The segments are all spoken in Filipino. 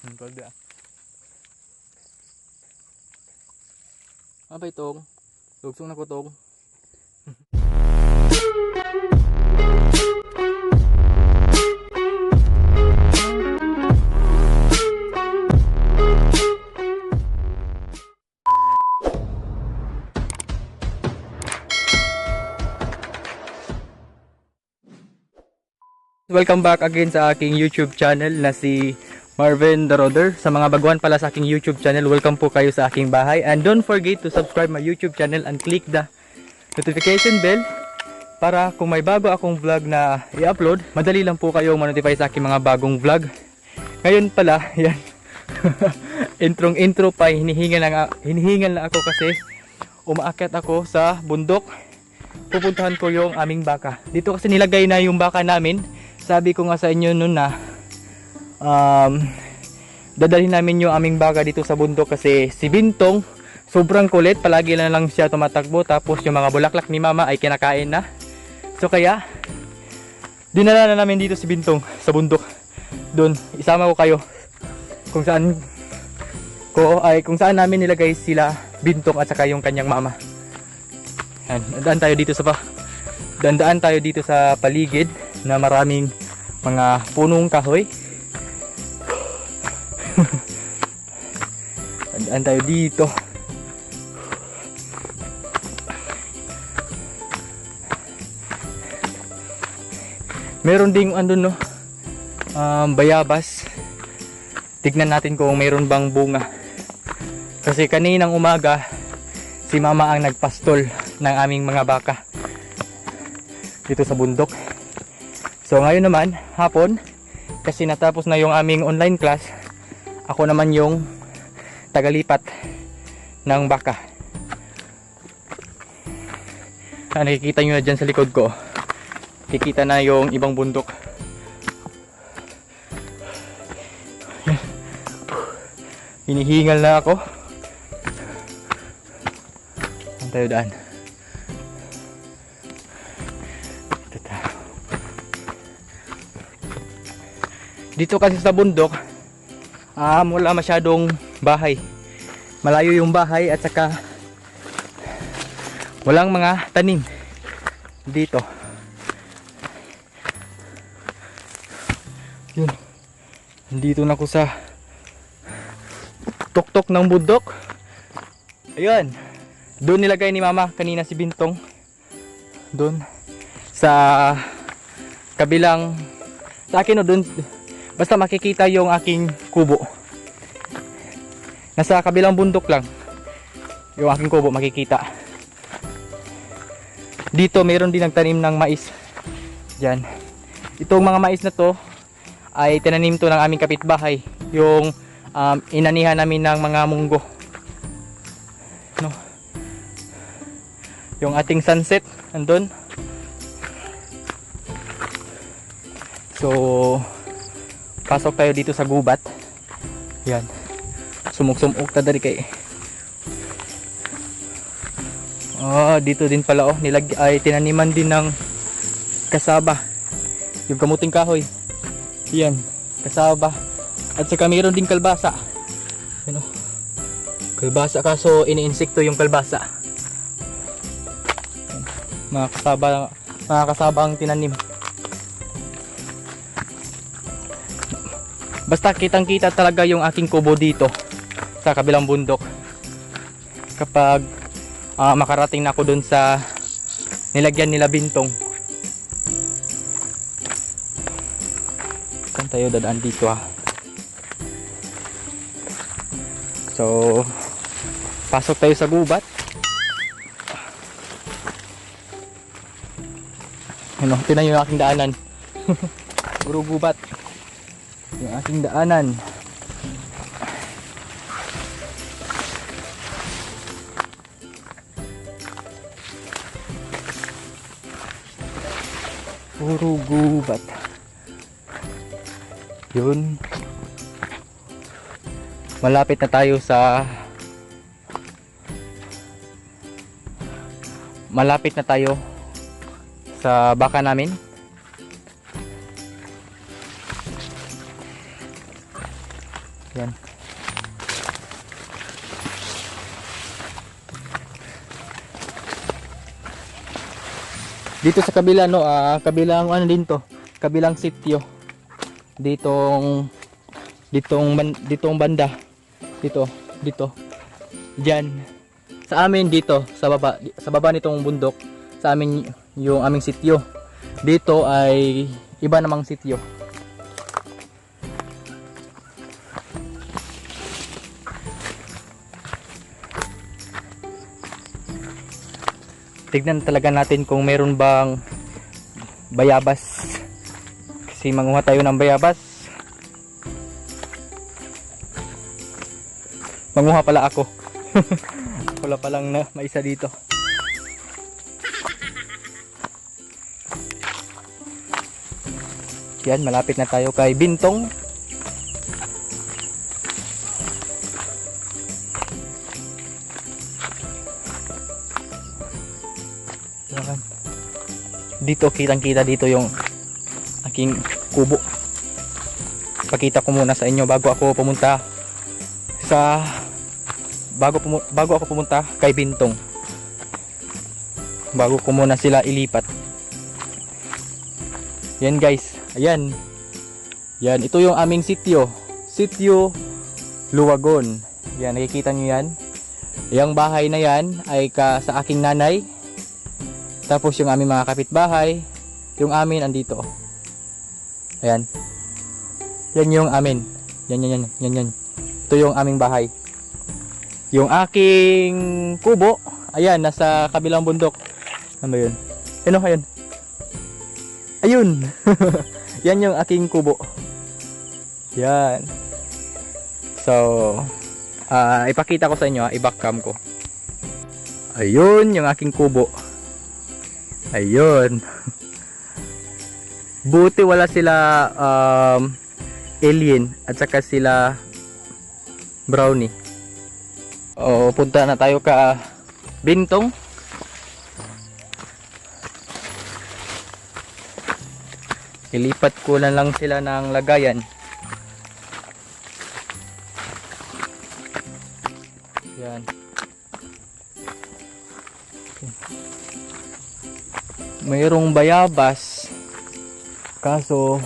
Ang pagda. Apa itong? Lugsong na ko tong. Welcome back again sa aking YouTube channel na si Marvin the Roder. Sa mga baguhan pala sa aking YouTube channel, welcome po kayo sa aking bahay. And don't forget to subscribe my YouTube channel and click the notification bell para kung may bago akong vlog na i-upload, madali lang po kayong ma-notify sa aking mga bagong vlog. Ngayon pala, yan. Introng intro pa, hinihingal lang, hinihingal na ako kasi umaakyat ako sa bundok. Pupuntahan ko yung aming baka. Dito kasi nilagay na yung baka namin. Sabi ko nga sa inyo noon na um, dadalhin namin yung aming baka dito sa bundok kasi si Bintong sobrang kulit. Palagi na lang siya tumatakbo tapos yung mga bulaklak ni mama ay kinakain na. So kaya dinala na namin dito si Bintong sa bundok. Doon isama ko kayo kung saan ko ay kung saan namin nilagay sila Bintong at saka yung kanyang mama. Yan, daan tayo dito sa pa. Dandaan tayo dito sa paligid na maraming mga punong kahoy. Dandaan tayo dito. Meron ding andun no, um, bayabas. Tignan natin kung mayroon bang bunga. Kasi kaninang umaga, si mama ang nagpastol ng aming mga baka dito sa bundok. So ngayon naman, hapon, kasi natapos na yung aming online class, ako naman yung tagalipat ng baka. Ah, nakikita nyo na dyan sa likod ko. Kikita na yung ibang bundok. Hinihingal na ako. Saan tayo daan? Dito kasi sa bundok, ah, wala masyadong bahay. Malayo yung bahay at saka walang mga tanim dito. Yun. Dito na ako sa tuktok ng bundok. Ayun. Doon nilagay ni mama kanina si Bintong. Doon. Sa kabilang sa akin o doon basta makikita yung aking kubo. Nasa kabilang bundok lang. Yung aking kubo makikita. Dito mayroon din nagtanim ng mais. Diyan. Itong mga mais na to ay tinanim to ng aming kapitbahay. Yung um, inanihan namin ng mga munggo. No. Yung ating sunset andun. So pasok tayo dito sa gubat. Yan. Sumuk-sumuk ta dari kay. Oh, dito din pala oh, nilag ay tinaniman din ng kasaba. Yung kamuting kahoy. Yan, kasaba. At saka mayroon din kalbasa. Ano? Kalbasa kaso iniinsekto yung kalbasa. Mga kasaba, mga kasaba ang tinanim. Basta kitang kita talaga yung aking kubo dito sa kabilang bundok. Kapag ah, makarating na ako dun sa nilagyan nila bintong. Saan tayo dadaan dito ah? So, pasok tayo sa gubat. Ano, tinan yung aking daanan. Puro gubat. Yung aking daanan. Puro gubat. Yun. Malapit na tayo sa Malapit na tayo sa baka namin. Dito sa kabila no, ah, kabilang ano din to, kabilang sitio. Ditong ditong ban, ditong banda. Dito, dito. Diyan. Sa amin dito, sa baba, sa baba nitong bundok, sa amin yung aming sitio. Dito ay iba namang sitio. Tignan talaga natin kung meron bang bayabas. Kasi manguha tayo ng bayabas. Manguha pala ako. Wala palang na maisa dito. Yan malapit na tayo kay Bintong Dito kitang kita dito yung aking kubo. Pakita ko muna sa inyo bago ako pumunta sa bago pumu- bago ako pumunta kay Bintong. Bago ko muna sila ilipat. Yan guys. Ayan. Yan, ito yung aming sityo. Sityo Luwagon. Yan, nakikita nyo yan. Yung bahay na yan ay ka sa aking nanay. Tapos yung aming mga kapitbahay, yung amin andito. Ayan. Yan yung amin. Yan, yan, yan, yan, yan. Ito yung aming bahay. Yung aking kubo, ayan, nasa kabilang bundok. Ano yun? Ano ayun? Ayun! yan yung aking kubo. Yan. So, ah ipakita ko sa inyo, ah, i-back cam ko. Ayun, yung aking kubo. Ayun. Buti wala sila um, alien at saka sila brownie. O punta na tayo ka Bintong. Ilipat ko na lang sila ng lagayan. Mayroong bayabas kaso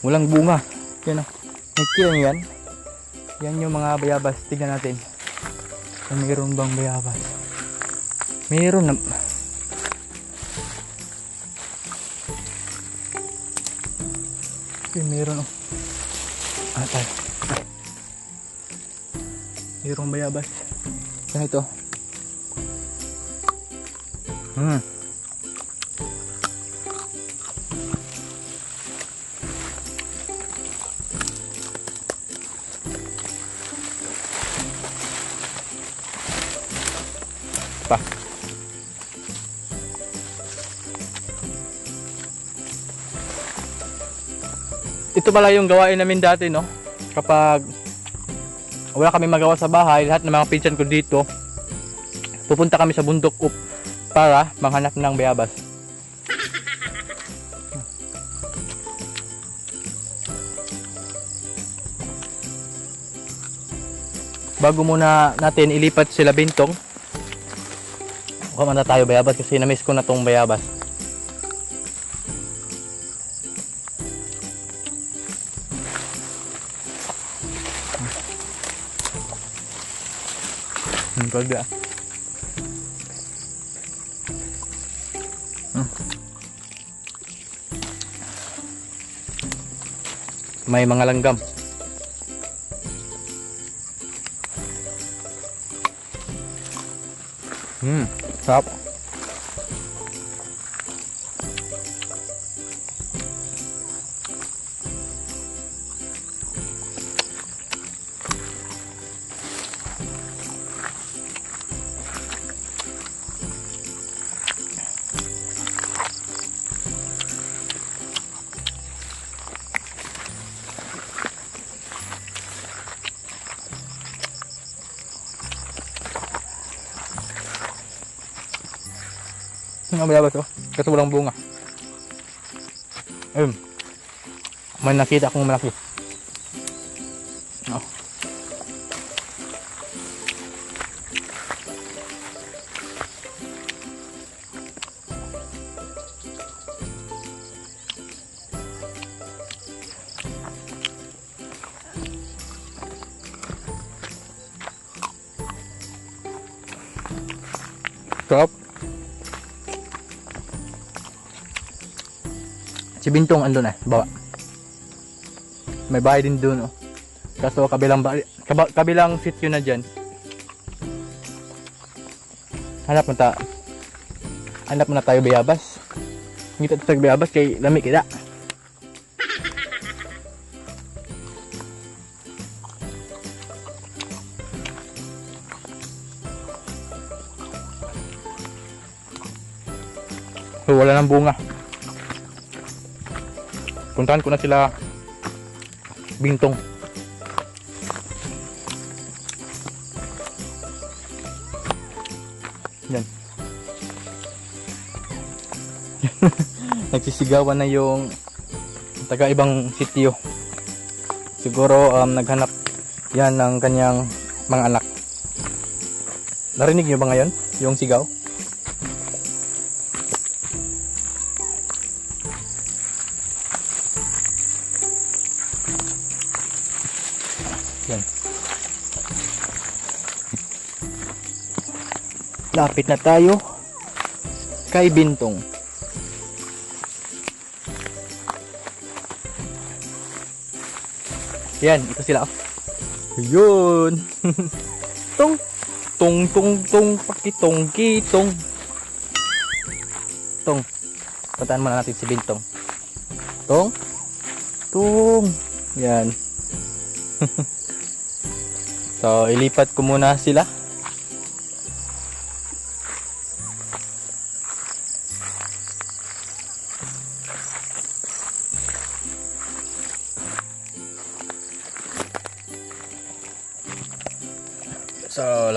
walang bunga. Yan o nakikita nyo yan. Yan yung mga bayabas. Tignan natin kung mayroon bang bayabas. Mayroon na okay, mayroon o ah tayo. Mayroong bayabas. Yan ito. Hmm pa. Ito pala yung gawain namin dati, no? Kapag wala kami magawa sa bahay, lahat ng mga pinsan ko dito, pupunta kami sa bundok up para manghanap ng bayabas. Bago muna natin ilipat sila bintong, Kuha na tayo bayabas kasi na-miss ko na tong bayabas. Hmm, pagda. Hmm. May mga langgam. Hmm, Up. Ang bayabas oh. Kasi walang bunga. Ayun. May nakita akong malaki. Oh. Sarap. Si Bintong andun eh, baba. May bahay din doon oh. Kaso kabilang ba kabilang sityo na diyan. Hanap mo ta. Hanap na tayo bayabas. Hindi tayo bayabas kay lami kita. So, wala nang bunga. Puntahan ko na sila bintong. Yan. Nagsisigawan na yung taga ibang sityo. Siguro um, naghanap yan ng kanyang mga anak. Narinig niyo ba ngayon yung sigaw? Lapit na tayo kay Bintong. Yan, ito sila. oh. Yun. tong tong tong tong pakitong kitong. Tong. Puntahan muna natin si Bintong. Tong. Tong. Yan. so, ilipat ko muna sila.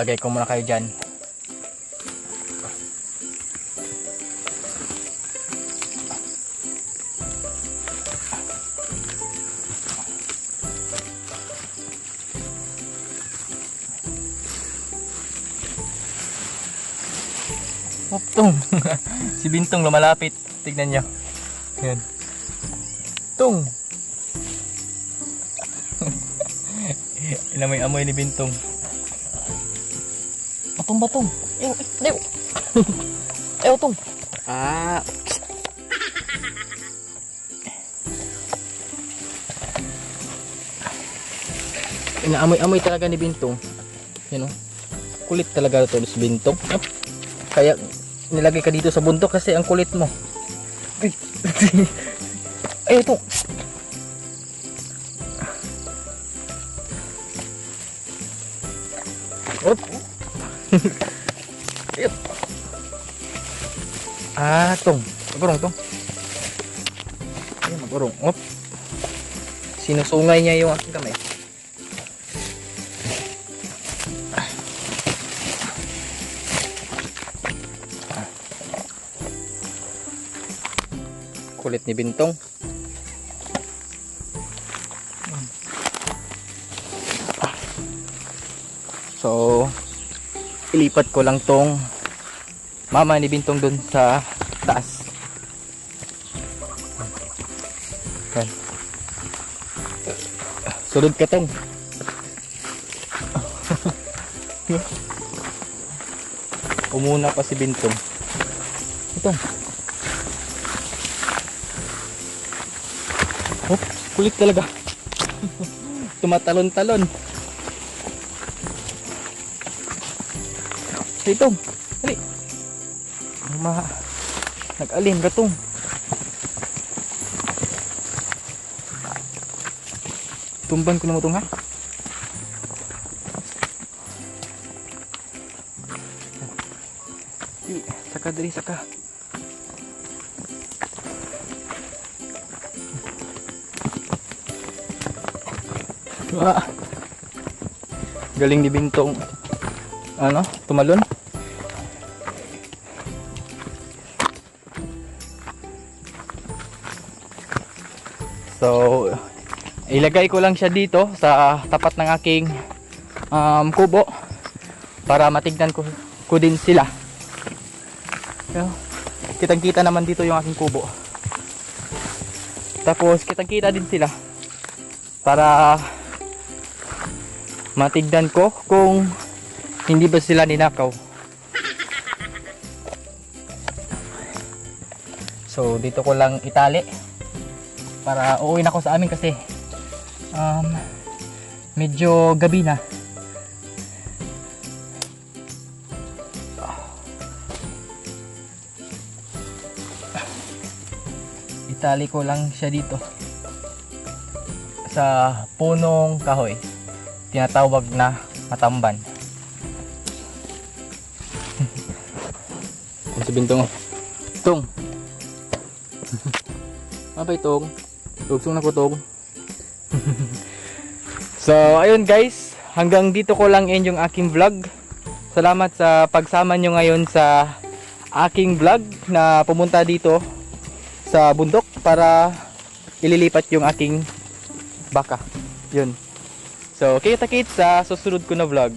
Lagay ko muna kayo dyan. Optong. si Bintong lumalapit. Tignan nyo. Yan. Tung. Inamoy-amoy ni Bintong. Batong batong. Ew, ew. Ew, tong. Ah. Inaamoy-amoy talaga ni Bintong. Yan o. Kulit talaga ito si Bintong. Yup. Kaya nilagay ka dito sa bundok kasi ang kulit mo. Ay. Ay, ito. Ah, tong. Magurong tong. Ayun, magurong. Op. Sinusungay niya yung aking kamay. Kulit ni Bintong. Ilipat ko lang tong mama ni Bintong dun sa taas. Yan. Sunod ka tong. Umuna pa si Bintong. Ito. Oh, kulit talaga. Tumatalon-talon. Ito. Dali. Ma nag-alim ratong. Tumban ko na mo tong ha. Di, saka dali saka. Ah. Galing ni Bintong ano, tumalon. So, ilagay ko lang siya dito sa tapat ng aking um, kubo para matignan ko, ko din sila. Yo, kitang kita naman dito yung aking kubo. Tapos kitang kita din sila para matignan ko kung hindi ba sila ninakaw. So dito ko lang itali para uuwi na ako sa amin kasi um, medyo gabi na. Itali ko lang siya dito sa punong kahoy. Tinatawag na matamban. Si Bintong? Tong. Ano ba itong? Tugsong na ko so, ayun guys. Hanggang dito ko lang end yung aking vlog. Salamat sa pagsama nyo ngayon sa aking vlog na pumunta dito sa bundok para ililipat yung aking baka. Yun. So, kita-kits sa susunod ko na vlog.